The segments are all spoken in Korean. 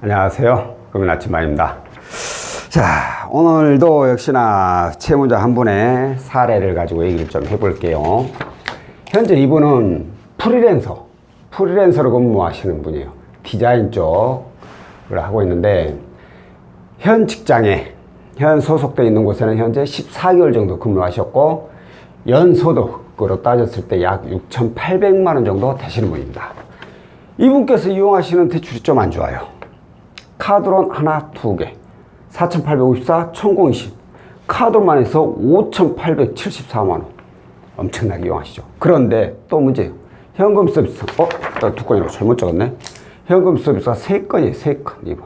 안녕하세요. 금연 아침마입니다. 자, 오늘도 역시나 채무자 한 분의 사례를 가지고 얘기를 좀 해볼게요. 현재 이분은 프리랜서, 프리랜서로 근무하시는 분이에요. 디자인 쪽을 하고 있는데, 현 직장에, 현 소속돼 있는 곳에는 현재 14개월 정도 근무하셨고, 연소득으로 따졌을 때 약 6,800만 원 정도 되시는 분입니다. 이분께서 이용하시는 대출이 좀 안 좋아요. 카드론 하나, 두 개. 4,854, 1,020. 카드론만 해서 5,874만 원. 엄청나게 이용하시죠. 그런데 또 문제예요. 현금 서비스. 어? 나 두 건이라고 잘못 적었네. 현금 서비스가 세 건이에요. 세 건. 이번.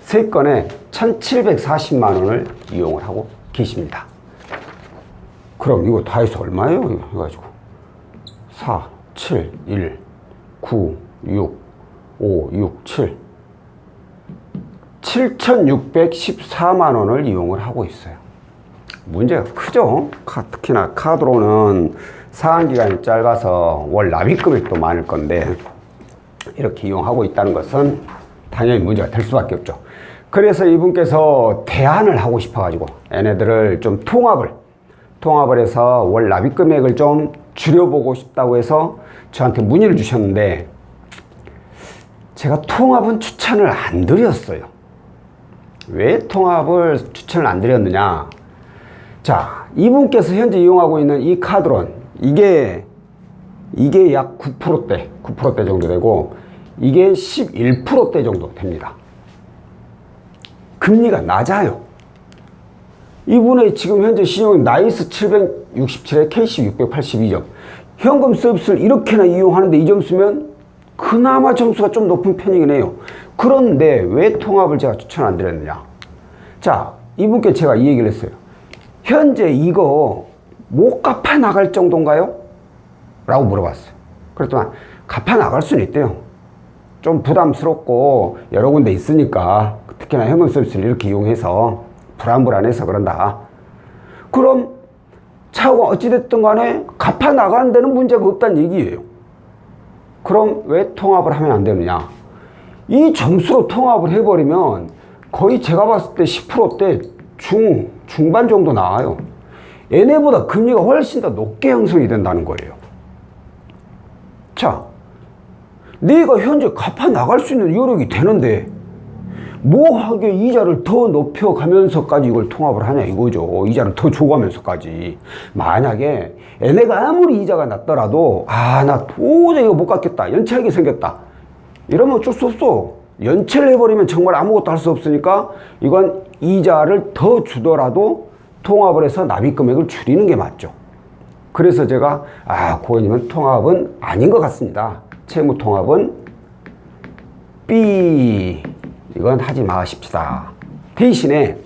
세 건에 1,740만 원을 이용을 하고 계십니다. 그럼 이거 다 해서 얼마예요? 이거 해가지고. 4, 7, 1, 9, 6, 5, 6, 7. 7,614만 원을 이용을 하고 있어요. 문제가 크죠? 카- 특히나 카드로는 상환기간이 짧아서 월 납입 금액도 많을 건데 이렇게 이용하고 있다는 것은 당연히 문제가 될 수밖에 없죠. 그래서 이분께서 대안을 하고 싶어가지고 얘네들을 좀 통합을 통합을 해서 월 납입 금액을 좀 줄여보고 싶다고 해서 저한테 문의를 주셨는데 제가 통합은 추천을 안 드렸어요. 왜 통합을 추천을 안 드렸느냐? 자, 이분께서 현재 이용하고 있는 이 카드론 이게 이게 약 9%대, 9%대 정도 되고 이게 11%대 정도 됩니다. 금리가 낮아요. 이분의 지금 현재 신용은 나이스 767에 KC 682점. 현금 서비스를 이렇게나 이용하는데 이 점수면 그나마 점수가 좀 높은 편이긴 해요. 그런데 왜 통합을 제가 추천 안 드렸느냐? 자, 이분께 제가 이 얘기를 했어요. 현재 이거 못 갚아 나갈 정도인가요? 라고 물어봤어요. 그랬더니 갚아 나갈 수는 있대요. 좀 부담스럽고 여러 군데 있으니까 특히나 현금 서비스를 이렇게 이용해서 불안불안해서 그런다. 그럼 차후가 어찌됐든 간에 갚아 나가는 데는 문제가 없다는 얘기예요. 그럼 왜 통합을 하면 안 되느냐? 이 점수로 통합을 해버리면 거의 제가 봤을 때 10%대 중, 중반 정도 나와요. 얘네보다 금리가 훨씬 더 높게 형성이 된다는 거예요. 자, 내가 현재 갚아 나갈 수 있는 여력이 되는데 뭐하게 이자를 더 높여가면서까지 이걸 통합을 하냐 이거죠. 이자를 더 줘가면서까지. 만약에 얘네가 아무리 이자가 낮더라도 아 나 도저히 이거 못 갚겠다. 연체하게 생겼다. 이러면 어쩔 수 없어. 연체를 해버리면 정말 아무것도 할 수 없으니까 이건 이자를 더 주더라도 통합을 해서 납입 금액을 줄이는 게 맞죠. 그래서 제가 아 고객님은 통합은 아닌 것 같습니다. 채무 통합은 B 이건 하지 마십시다. 대신에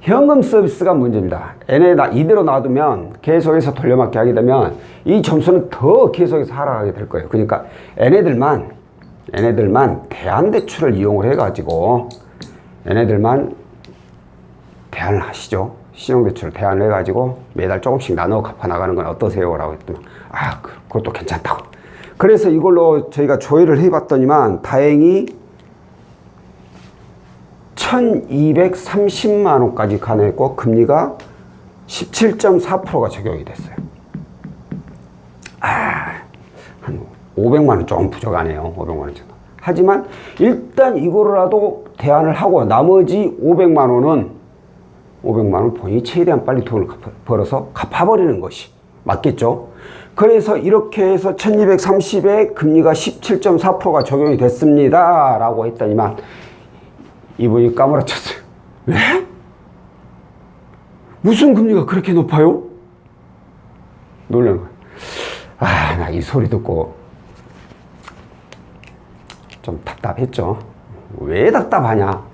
현금 서비스가 문제입니다. 나 이대로 놔두면 계속해서 돌려막기 하게 되면 이 점수는 더 계속해서 하락하게 될 거예요. 그러니까 얘네들만 얘네들만 대안대출을 이용을 해가지고 얘네들만 대안을 하시죠. 신용대출을 대안을 해가지고 매달 조금씩 나눠 갚아 나가는 건 어떠세요? 라고 했더니 아 그- 그것도 괜찮다고. 그래서 이걸로 저희가 조회를 해봤더니만 다행히 1230만 원까지 가능했고 금리가 17.4%가 적용이 됐어요. 아, 한 500만 원 조금 부족하네요. 500만 원 정도. 하지만 일단 이거라도 대안을 하고 나머지 500만 원은 500만 원 본인이 최대한 빨리 돈을 벌어서 갚아버리는 것이 맞겠죠. 그래서 이렇게 해서 1230에 금리가 17.4%가 적용이 됐습니다. 라고 했더니만 이분이 까무러쳤어요. 왜? 무슨 금리가 그렇게 높아요? 놀라는 거예요. 아, 나 이 소리 듣고 좀 답답했죠. 왜 답답하냐?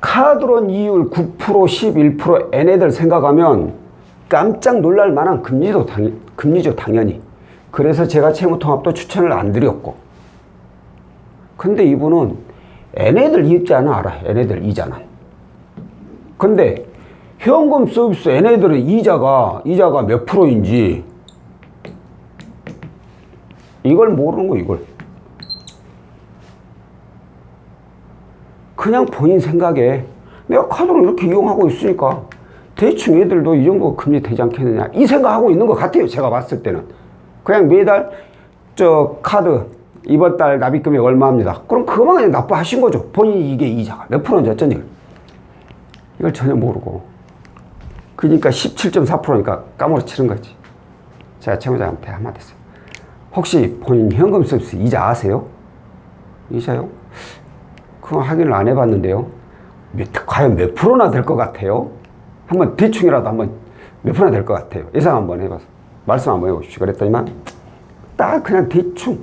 카드론 이율 9% 11% 얘네들 생각하면 깜짝 놀랄 만한 금리도 당, 금리죠 당연히 그래서 제가 채무통합도 추천을 안 드렸고 근데 이분은 얘네들 입자는 알아 얘네들 이자는 근데 현금 서비스 얘네들은 이자가 이자가 몇 프로인지 이걸 모르는 거 이걸. 그냥 본인 생각에 내가 카드를 이렇게 이용하고 있으니까 대충 애들도 이 정도 금리 되지 않겠느냐. 이 생각하고 있는 것 같아요 제가 봤을 때는. 그냥 매달 저 카드 이번 달 납입금이 얼마입니다. 그럼 그거만 그냥 납부하신 거죠. 본인이 이게 이자가 몇 프로인지 어쩐지. 이걸 전혀 모르고. 그러니까 17.4%니까 까무러치는 거지. 제가 채무자한테 한마디 했어요 혹시 본인 현금 서비스 이자 아세요? 이자요? 그건 확인을 안 해봤는데요. 몇, 과연 몇 프로나 될 것 같아요? 한번 대충이라도 한번 몇 프로나 될 것 같아요. 예상 한번 해봐서. 말씀 한번 해보십시오. 그랬더니만 딱 그냥 대충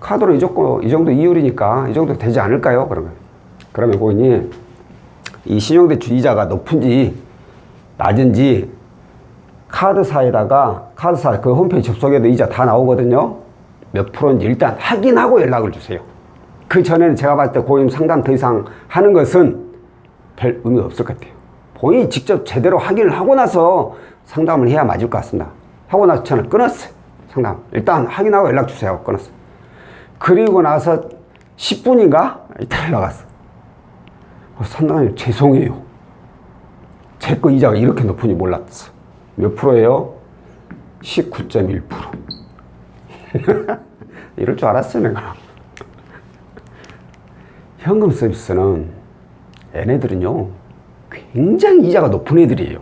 카드로 이 정도, 이 정도 이율이니까 이 정도 되지 않을까요? 그러면. 그러면 고객님, 이 신용대출 이자가 높은지 낮은지 카드사에다가 카드사 그 홈페이지 접속해도 이자 다 나오거든요. 몇 프로인지 일단 확인하고 연락을 주세요. 그 전에는 제가 봤을 때 고객님 상담 더 이상 하는 것은 별 의미 없을 것 같아요. 본인이 직접 제대로 확인을 하고 나서 상담을 해야 맞을 것 같습니다. 하고 나서 저는 끊었어요. 상담. 일단 확인하고 연락 주세요. 끊었어요. 그리고 나서 10분인가? 이따 연락 왔어. 어, 상담님 죄송해요. 제 거 이자가 이렇게 높은지 몰랐어. 몇 프로예요? 19.1%. 이럴 줄 알았어, 내가. 현금 서비스는 얘네들은요, 굉장히 이자가 높은 애들이에요.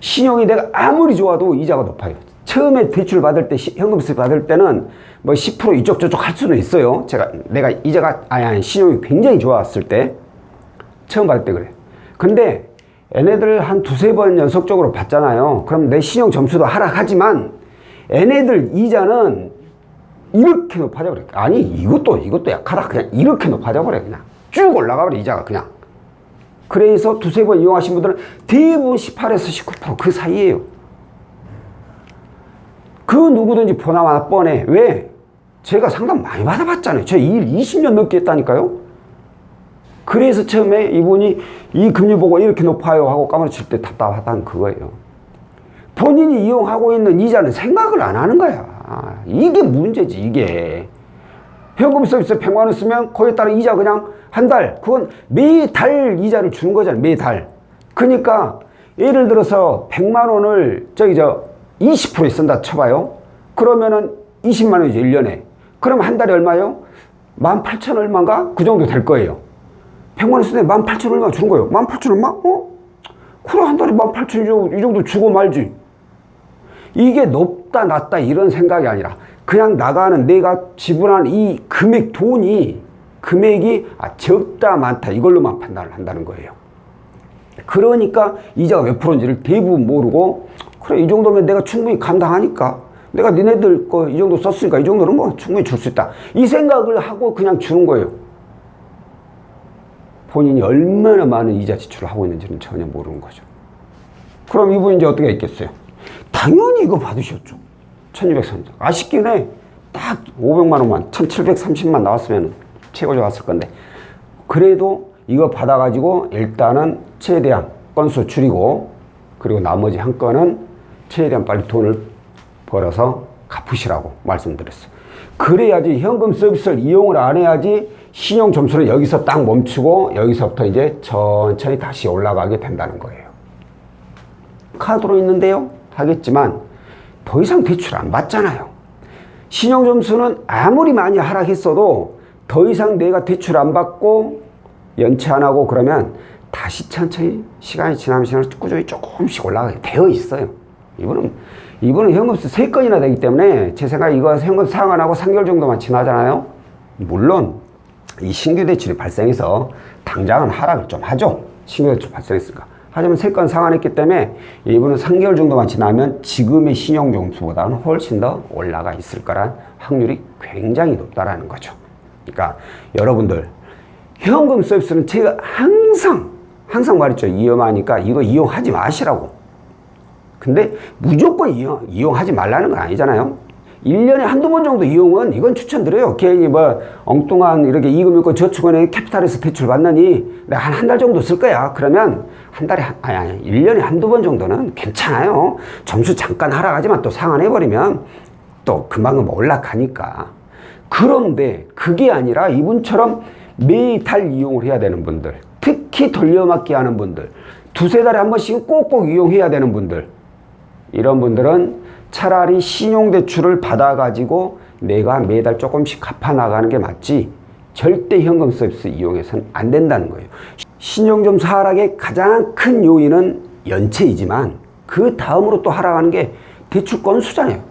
신용이 내가 아무리 좋아도 이자가 높아요. 처음에 대출 받을 때, 시- 현금 서비스 받을 때는 뭐 10% 이쪽 저쪽 할 수는 있어요. 제가, 내가 이자가, 아니, 아니, 신용이 굉장히 좋았을 때, 처음 받을 때 그래. 근데 얘네들 한 두세 번 연속적으로 받잖아요. 그럼 내 신용 점수도 하락하지만 얘네들 이자는 이렇게 높아져 버려. 아니 이것도 이것도 약하다. 그냥 이렇게 높아져 버려 그냥 쭉 올라가 버려 이자가 그냥. 그래서 두세 번 이용하신 분들은 대부분 18에서 19%그 사이에요. 그 누구든지 보나마나 뻔해. 왜? 제가 상담 많이 받아봤잖아요. 제가 일 20년 넘게 했다니까요. 그래서 처음에 이분이 이 금리 보고 이렇게 높아요 하고 까무러칠 때 답답하다는 그거예요. 본인이 이용하고 있는 이자는 생각을 안 하는 거야. 이게 문제지, 이게. 현금 서비스 100만 원 쓰면 거기에 따라 이자 그냥 한 달, 그건 매달 이자를 주는 거잖아, 매달. 그러니까 예를 들어서 100만 원을 저기 저 20% 쓴다 쳐봐요. 그러면은 20만 원이죠, 1년에. 그럼 한 달에 얼마요? 18,000 얼마인가? 그 정도 될 거예요. 100만 원 쓰는데 18,000 얼마 주는 거예요. 18,000 얼마? 어? 그래, 한 달에 18,000이 정도 주고 말지. 이게 높 다, 낮다 이런 생각이 아니라 그냥 나가는 내가 지불한 이 금액 돈이 금액이 아, 적다, 많다 이걸로만 판단을 한다는 거예요. 그러니까 이자가 몇 프로인지를 대부분 모르고 그래 이 정도면 내가 충분히 감당하니까 내가 니네들 거 이 정도 썼으니까 이 정도는 뭐 충분히 줄 수 있다. 이 생각을 하고 그냥 주는 거예요. 본인이 얼마나 많은 이자 지출을 하고 있는지는 전혀 모르는 거죠. 그럼 이분이 이제 어떻게 했겠어요 당연히 이거 받으셨죠 1230 아쉽긴 해 딱 500만 원만 1730만 나왔으면 최고 좋았을 건데 그래도 이거 받아가지고 일단은 최대한 건수 줄이고 그리고 나머지 한 건은 최대한 빨리 돈을 벌어서 갚으시라고 말씀드렸어요. 그래야지 현금 서비스를 이용을 안 해야지 신용 점수는 여기서 딱 멈추고 여기서부터 이제 천천히 다시 올라가게 된다는 거예요. 카드로 있는데요? 하겠지만 더 이상 대출 안 받잖아요. 신용 점수는 아무리 많이 하락했어도 더 이상 내가 대출 안 받고 연체 안 하고 그러면 다시 천천히 시간이 지나면 지나면 꾸준히 조금씩 올라가게 되어 있어요. 이분은 이분은 현금수 세 건이나 되기 때문에 제 생각에 이거 현금 상환하고 3개월 정도만 지나잖아요. 물론 이 신규 대출이 발생해서 당장은 하락을 좀 하죠. 신규 대출 발생했으니까. 하지만 세건 상환했기 때문에 이분은 3개월 정도만 지나면 지금의 신용 점수보다는 훨씬 더 올라가 있을 거란 확률이 굉장히 높다라는 거죠. 그러니까 여러분들 현금 서비스는 제가 항상 항상 말했죠. 위험하니까 이거 이용하지 마시라고. 근데 무조건 이용, 이용하지 말라는 건 아니잖아요. 1년에 한두 번 정도 이용은 이건 추천드려요. 괜히 뭐 엉뚱한 이렇게 이금융권 저축은행 캐피탈에서 대출 받느니 내가 한 한 달 정도 쓸 거야. 그러면 한 달에, 한, 아니, 아니, 1년에 한두 번 정도는 괜찮아요. 점수 잠깐 하락하지만 또 상환해버리면 또 금방금방 올라가니까. 그런데 그게 아니라 이분처럼 매달 이용을 해야 되는 분들, 특히 돌려막기 하는 분들, 두세 달에 한 번씩은 꼭꼭 이용해야 되는 분들, 이런 분들은 차라리 신용대출을 받아가지고 내가 매달 조금씩 갚아나가는 게 맞지 절대 현금 서비스 이용해서는 안 된다는 거예요. 신용점수 하락의 가장 큰 요인은 연체이지만 그 다음으로 또 하락하는 게 대출 건수잖아요.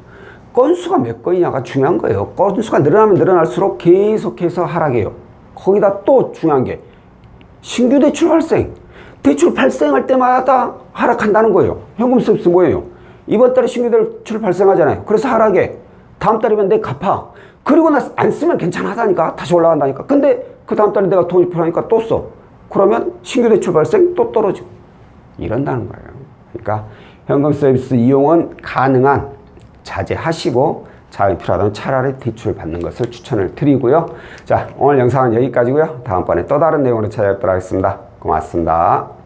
건수가 몇 건이냐가 중요한 거예요. 건수가 늘어나면 늘어날수록 계속해서 하락해요. 거기다 또 중요한 게 신규 대출 발생. 대출 발생할 때마다 하락한다는 거예요. 현금 서비스 뭐예요? 이번 달에 신규 대출 발생하잖아요. 그래서 하락해. 다음 달이면 내 갚아. 그리고 나 안 쓰면 괜찮하다니까. 다시 올라간다니까. 근데 그 다음 달에 내가 돈이 필요하니까 또 써. 그러면 신규 대출 발생 또 떨어지고. 이런다는 거예요. 그러니까 현금 서비스 이용은 가능한 자제하시고 자금이 필요하다면 차라리 대출 받는 것을 추천을 드리고요. 자, 오늘 영상은 여기까지고요. 다음번에 또 다른 내용으로 찾아뵙도록 하겠습니다. 고맙습니다.